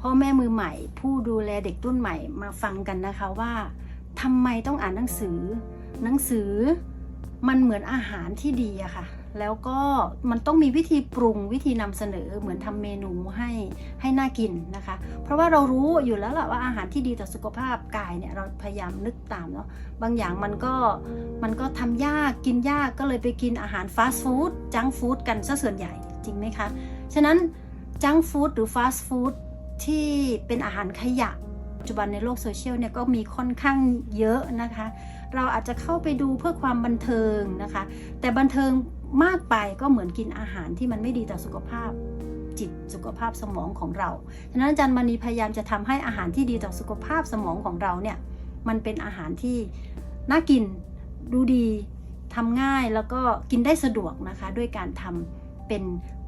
พ่อแม่มือใหม่ ผู้ดูแลเด็กรุ่นใหม่มาฟังกันนะคะว่าทำไมต้องอ่านหนังสือ หนังสือมันเหมือนอาหารที่ดีอะค่ะ แล้วก็มันต้องมีวิธีปรุงวิธีนำเสนอเหมือนทำเมนูให้ให้น่ากินนะคะ เพราะว่าเรารู้อยู่แล้วแหละว่าอาหารที่ดีต่อสุขภาพกายเนี่ยเราพยายามนึกตามเนาะบางอย่างมันก็มันก็ทำยากกินยากก็เลยไปกินอาหารฟาสต์ฟู้ดจังฟู้ดกันซะส่วนใหญ่จริงไหมคะ ฉะนั้นจังฟู้ดหรือฟาสต์ฟู้ด ที่เป็นอาหารขยะปัจจุบันในโลกโซเชียลเนี่ยก็มีค่อนข้างเยอะนะคะ เราอาจจะเข้าไปดูเพื่อความบันเทิงนะคะ แต่บันเทิงมากไปก็เหมือนกินอาหารที่มันไม่ดีต่อสุขภาพจิตสุขภาพสมองของเราฉะนั้นอาจารย์มณีพยายามจะทำให้อาหารที่ดีต่อสุขภาพสมองของเราเนี่ยมันเป็นอาหารที่น่ากินดูดีทำง่ายแล้วก็กินได้สะดวกนะคะ ด้วยการทำเป็น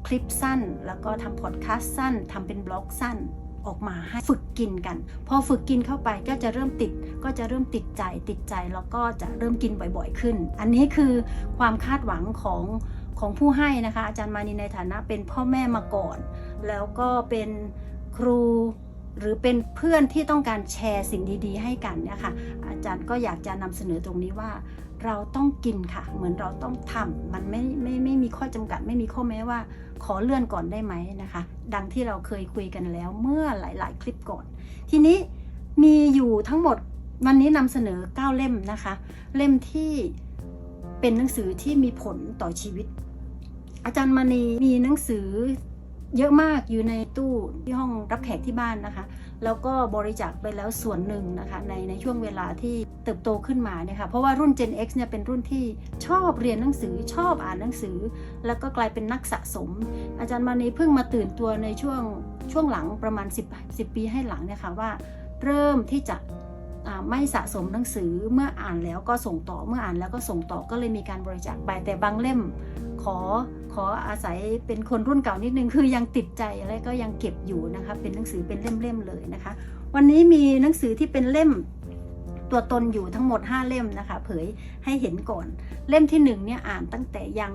คลิปสั้น แล้วก็ทำพอดแคสต์สั้นทำเป็นบล็อกสั้น ออกมาให้ฝึกกินกัน พอฝึกกินเข้าไปก็จะเริ่มติดก็จะเริ่มติดใจติดใจแล้วก็จะเริ่มกินบ่อยๆขึ้น อันนี้คือความคาดหวังของของผู้ให้นะคะ อาจารย์มานีในฐานะเป็นพ่อแม่มาก่อน แล้วก็เป็นครู หรือเป็นเพื่อนที่ต้องการแชร์สิ่งดีๆ ให้กันเนี่ยค่ะอาจารย์ก็อยากจะนำเสนอตรงนี้ว่า เราต้องกินค่ะ เหมือนเราต้องทำมันไม่ไม่ไม่มีข้อจำกัด ไม่มีข้อแม้ว่า ขอเลื่อนก่อนได้ไหมนะคะ ดังที่เราเคยคุยกันแล้วเมื่อหลาย ๆ คลิปก่อน ทีนี้มีอยู่ทั้งหมดวันนี้นำเสนอ 9 เล่มนะคะ เล่มที่เป็นหนังสือที่มีผลต่อชีวิต อาจารย์มณีมีหนังสือ เยอะมากอยู่ในตู้ที่ห้องรับแขกที่บ้านนะคะ แล้วก็บริจาคไปแล้วส่วนหนึ่งนะคะในในช่วงเวลาที่เติบโตขึ้นมาเนี่ยค่ะเพราะว่ารุ่น Gen X เนี่ยเป็นรุ่นที่ชอบเรียนหนังสือชอบอ่านหนังสือ แล้วก็กลายเป็นนักสะสม อาจารย์มานีเพิ่งมาตื่นตัวในช่วงช่วงหลังประมาณ 10 10 ปีให้หลังเนี่ยค่ะว่า เริ่มที่จะไม่สะสมหนังสือเมื่ออ่านแล้วก็ส่งต่อเมื่ออ่านแล้วก็ส่งต่อก็เลยมีการบริจาคไปแต่บางเล่ม ขอขออาศัยเป็นคนรุ่นเก่านิดนึงคือยังติดใจอะไรก็ยังเก็บอยู่นะคะเป็นหนังสือเป็นเล่มๆเลยนะคะ วันนี้มีหนังสือที่เป็นเล่มตัวตนอยู่ทั้งหมด 5 เล่มนะคะ เผยให้เห็นก่อน เล่มที่1เนี่ยอ่านตั้งแต่ยัง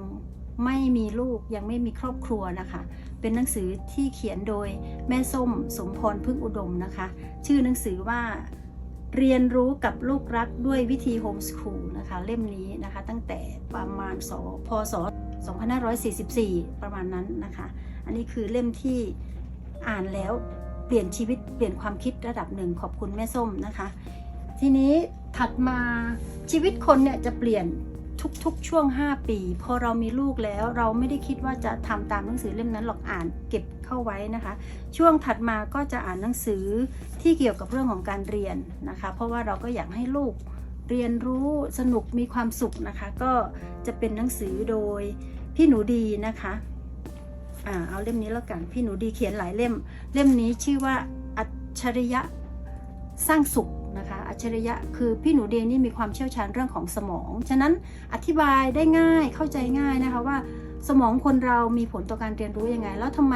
ไม่มีลูกยังไม่มีครอบครัวนะคะ เป็นหนังสือที่เขียนโดยแม่ส้มสมพรพึ่งอุดมนะคะ ชื่อหนังสือว่าเรียนรู้กับลูกรักด้วยวิธีโฮมส o ูลนะคะ เล่มนี้นะคะ ตั้งแต่ประมาณสพศ 2544 ประมาณนั้นนะคะ อันนี้คือเล่มที่อ่านแล้วเปลี่ยนชีวิตเปลี่ยนความคิดระดับหนึ่งขอบคุณแม่ส้มนะคะ ทีนี้ถัดมาชีวิตคนเนี่ยจะเปลี่ยนทุกๆ ช่วง 5 ปี พอเรามีลูกแล้วเราไม่ได้คิดว่าจะทำตามหนังสือเล่มนั้นหรอกอ่านเก็บเข้าไว้นะคะ ช่วงถัดมาก็จะอ่านหนังสือที่เกี่ยวกับเรื่องของการเรียนนะคะ เพราะว่าเราก็อยากให้ลูก เรียนรู้สนุกมีความสุขนะคะ ก็จะเป็นหนังสือโดยพี่หนูดีนะคะอ่าเอาเล่มนี้แล้วกันพี่หนูดีเขียนหลายเล่ม เล่มนี้ชื่อว่าอัจฉริยะสร้างสุขนะคะอัจฉริยะคือพี่หนูดีนี่มีความเชี่ยวชาญเรื่องของสมอง ฉะนั้นอธิบายได้ง่ายเข้าใจง่ายนะคะว่าสมองคนเรามีผลต่อการเรียนรู้ยังไง แล้วทำไม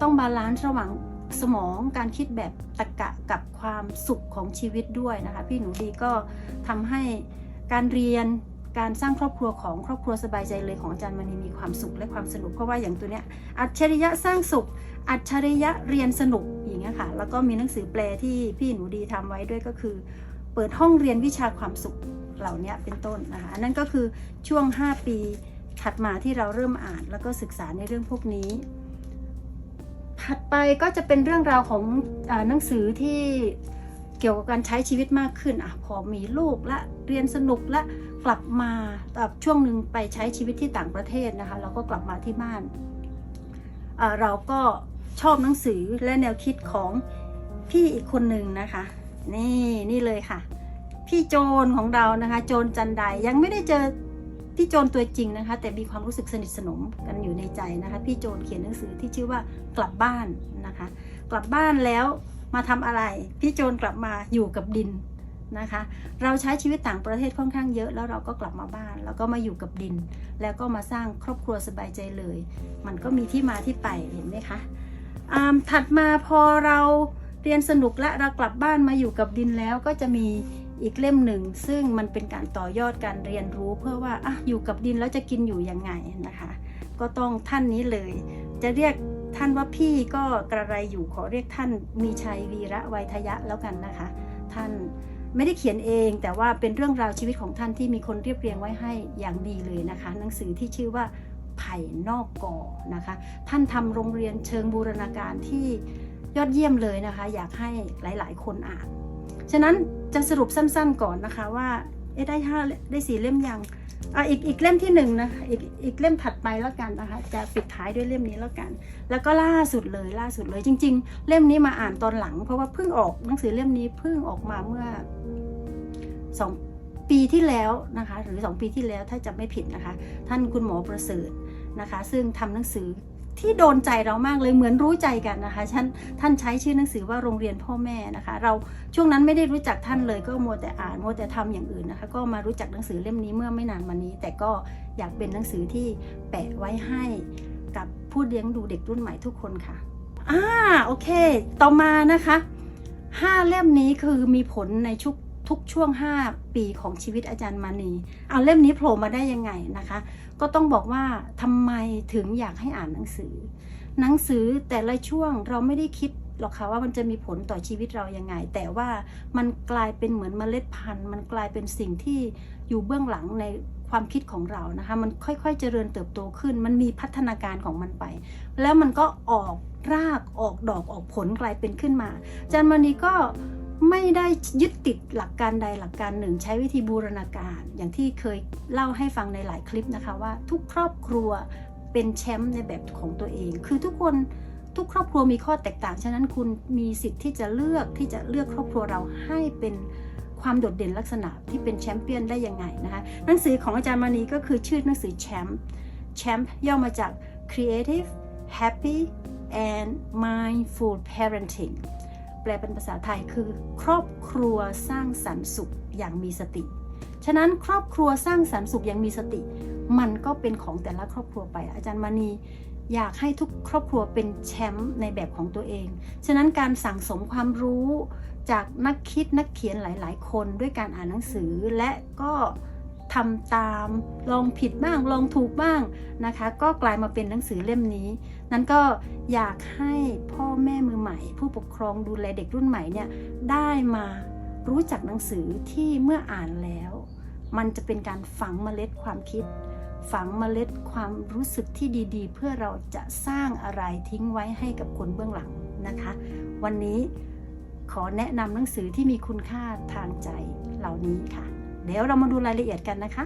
ต้องบาลานซ์ระหว่าง สมองการคิดแบบตรรกะกับความสุขของชีวิตด้วยนะคะพี่หนูดีก็ทำให้การเรียนการสร้างครอบครัวของครอบครัวสบายใจเลยของอาจารย์มณีมีความสุขและความสนุกเพราะว่าอย่างตัวเนี้ยอัจฉริยะสร้างสุข อัจฉริยะเรียนสนุกอย่างเงี้ยค่ะแล้วก็มีหนังสือแปลที่พี่หนูดีทำไว้ด้วยก็คือ เปิดห้องเรียนวิชาความสุขเหล่านี้เป็นต้นนะคะอันนั่นก็คือช่วง 5 ปีถัดมาที่เราเริ่มอ่านแล้วก็ศึกษาในเรื่องพวกนี้ ถัดไปก็จะเป็นเรื่องราวของอหนังสือที่เกี่ยวกับการใช้ชีวิตมากขึ้นอะพอมีลูกและเรียนสนุกและกลับมาแบบช่วงหนึ่งไปใช้ชีวิตที่ต่างประเทศนะคะเราก็กลับมาที่บ้านเราก็ชอบหนังสือและแนวคิดของพี่อีกคนหนึ่งนะคะ นี่นี่เลยค่ะ พี่โจนของเรานะคะ โจนจันไดยังไม่ได้เจอ พี่โจนตัวจริงนะคะ แต่มีความรู้สึกสนิทสนมกันอยู่ในใจนะคะ พี่โจนเขียนหนังสือที่ชื่อว่ากลับบ้านนะคะ กลับบ้านแล้วมาทำอะไร พี่โจนกลับมาอยู่กับดินนะคะ เราใช้ชีวิตต่างประเทศค่อนข้างเยอะแล้วเราก็กลับมาบ้าน แล้วก็มาอยู่กับดิน แล้วก็มาสร้างครอบครัวสบายใจเลย มันก็มีที่มาที่ไปเห็นไหมคะอ่าถัดมาพอเราเรียนสนุกและเรากลับบ้านมาอยู่กับดินแล้วก็จะมี อีกเล่มหนึ่ง ซึ่งมันเป็นการต่อยอดการเรียนรู้เพื่อว่าอะอยู่กับดินแล้วจะกินอยู่ยังไงนะคะ ก็ต้องท่านนี้เลย จะเรียกท่านว่าพี่ก็กระไรอยู่ขอเรียกท่านมีชัยวีระไวยทยะแล้วกันนะคะ ท่านไม่ได้เขียนเองแต่ว่าเป็นเรื่องราวชีวิตของท่านที่มีคนเรียบเรียงไว้ให้อย่างดีเลยนะคะ หนังสือที่ชื่อว่าไผ่นอกกอนะคะ ท่านทำโรงเรียนเชิงบูรณาการที่ยอดเยี่ยมเลยนะคะ อยากให้หลาย ๆ คนอ่าน ฉะนั้นจะสรุปสั้นๆก่อนนะคะว่าเอ๊ได้ห้าได้สี่เล่มยังอะอีกอีกเล่มที่หนึ่งนะคะอีกอีกเล่มถัดไปแล้วกันนะคะจะปิดท้ายด้วยเล่มนี้แล้วกัน แล้วก็ล่าสุดเลยล่าสุดเลยจริง ๆ เล่มนี้มาอ่านตอนหลัง เพราะว่าเพิ่งออกหนังสือเล่มนี้เพิ่งออกมาเมื่อสองปีที่แล้วนะคะหรือสองปีที่แล้วถ้าจะไม่ผิดนะคะ ท่านคุณหมอประเสริฐนะคะ ซึ่งทำหนังสือ ที่โดนใจเรามากเลยเหมือนรู้ใจกันนะคะท่านท่านใช้ชื่อหนังสือว่าโรงเรียนพ่อแม่นะคะ เราช่วงนั้นไม่ได้รู้จักท่านเลยก็มัวแต่อ่านมัวแต่ทำอย่างอื่นนะคะ ก็มารู้จักหนังสือเล่มนี้เมื่อไม่นานมานี้ แต่ก็อยากเป็นหนังสือที่แปะไว้ให้กับผู้เลี้ยงดูเด็กรุ่นใหม่ทุกคนค่ะอ่าโอเค ต่อมานะคะห้าเล่มนี้คือมีผลในชุก ทุกช่วง 5 ปีของชีวิตอาจารย์มานีเอาเล่มนี้โผล่มาได้ยังไงนะคะ ก็ต้องบอกว่าทำไมถึงอยากให้อ่านหนังสือ หนังสือแต่ละช่วงเราไม่ได้คิดหรอกค่ะว่ามันจะมีผลต่อชีวิตเรายังไง แต่ว่ามันกลายเป็นเหมือนเมล็ดพันธุ์ มันกลายเป็นสิ่งที่อยู่เบื้องหลังในความคิดของเรานะคะ มันค่อยๆเจริญเติบโตขึ้น มันมีพัฒนาการของมันไป แล้วมันก็ออกรากออกดอกออกผลกลายเป็นขึ้นมาอาจารย์มณีก็ ไม่ได้ยึดติดหลักการใดหลักการหนึ่ง ใช้วิธีบูรณาการ อย่างที่เคยเล่าให้ฟังในหลายคลิปนะคะว่า ทุกครอบครัวเป็นแชมป์ในแบบของตัวเอง คือทุกคนทุกครอบครัวมีข้อแตกต่าง ฉะนั้นคุณมีสิทธิ์ที่จะเลือกที่จะเลือกครอบครัวเราให้เป็นความโดดเด่นลักษณะที่เป็นแชมเปี้ยนได้ยังไงนะคะหนังสือของอาจารย์มานีก็คือชื่อหนังสือแชมป์แชมป์ย่อมาจาก creative happy and mindful parenting แปลเป็นภาษาไทยคือ ครอบครัวสร้างสรรค์สุขอย่างมีสติ ฉะนั้นครอบครัวสร้างสรรค์สุขอย่างมีสติ มันก็เป็นของแต่ละครอบครัวไป อาจารย์มานีอยากให้ทุกครอบครัวเป็นแชมป์ในแบบของตัวเอง ฉะนั้นการสั่งสมความรู้จากนักคิดนักเขียนหลาย ๆ คนด้วยการอ่านหนังสือและก็ ทำตาม ลองผิดบ้าง ลองถูกบ้างนะคะ ก็กลายมาเป็นหนังสือเล่มนี้ นั้นก็อยากให้พ่อแม่มือใหม่ ผู้ปกครองดูแลเด็กรุ่นใหม่เนี่ยได้มารู้จักหนังสือที่เมื่ออ่านแล้ว มันจะเป็นการฝังเมล็ดความคิด ฝังเมล็ดความรู้สึกที่ดีๆ เพื่อเราจะสร้างอะไรทิ้งไว้ให้กับคนเบื้องหลังนะคะ วันนี้ขอแนะนำหนังสือที่มีคุณค่าทางใจเหล่านี้ค่ะ เดี๋ยวเรามาดูรายละเอียดกันนะคะ